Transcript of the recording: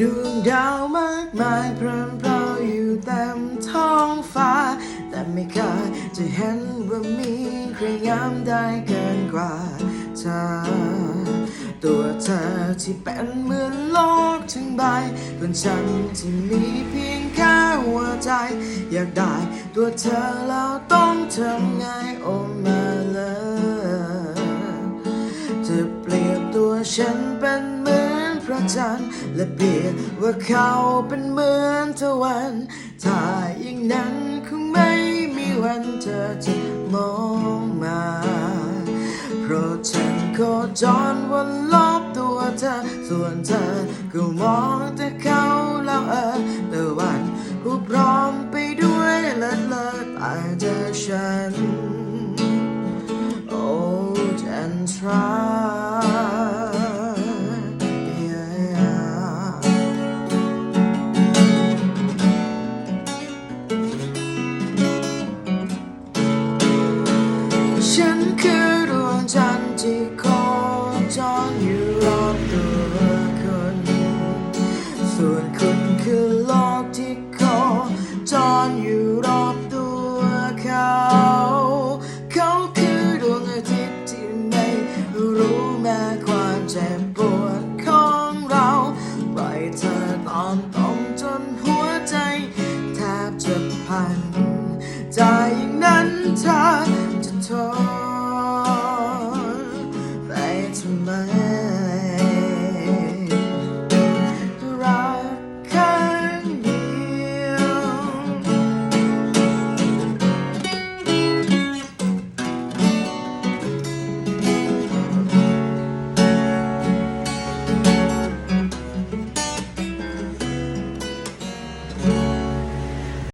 ดวงดาวมากมายเพลินเพลาอยู่เต็มท้องฟ้า แต่ไม่เคยจะเห็นว่ามีใครงามได้เกินกว่าเธอ ตัวเธอที่เป็นเหมือนโลกทั้งใบคนฉันที่มีเพียงแค่หัวใจ อยากได้ตัวเธอแล้วต้องทำไงโอ้มาเลยจะเปรียบตัวฉันเป็น จันทร์และเปรียบว่าเขาเป็นเหมือนตะวัน ถ้าอย่างนั้นคงไม่มีวันเธอจะมองมา เพราะฉันโคจรวนรอบตัวเธอ ส่วนเธอก็มองแต่เขาแล้วเออต่วันกูพร้อมไปด้วยเลิศเลิศแต่เจอฉัน old and try. ส่วนคุณคือโลกที่โคจรอยู่รอบตัวเขา เขาคือดวงอาทิตย์ที่ไม่รู้แม้ความเจ็บปวดของเราปล่อยเธอตอนตมจนหัวใจแทบจะพันใจอย่าง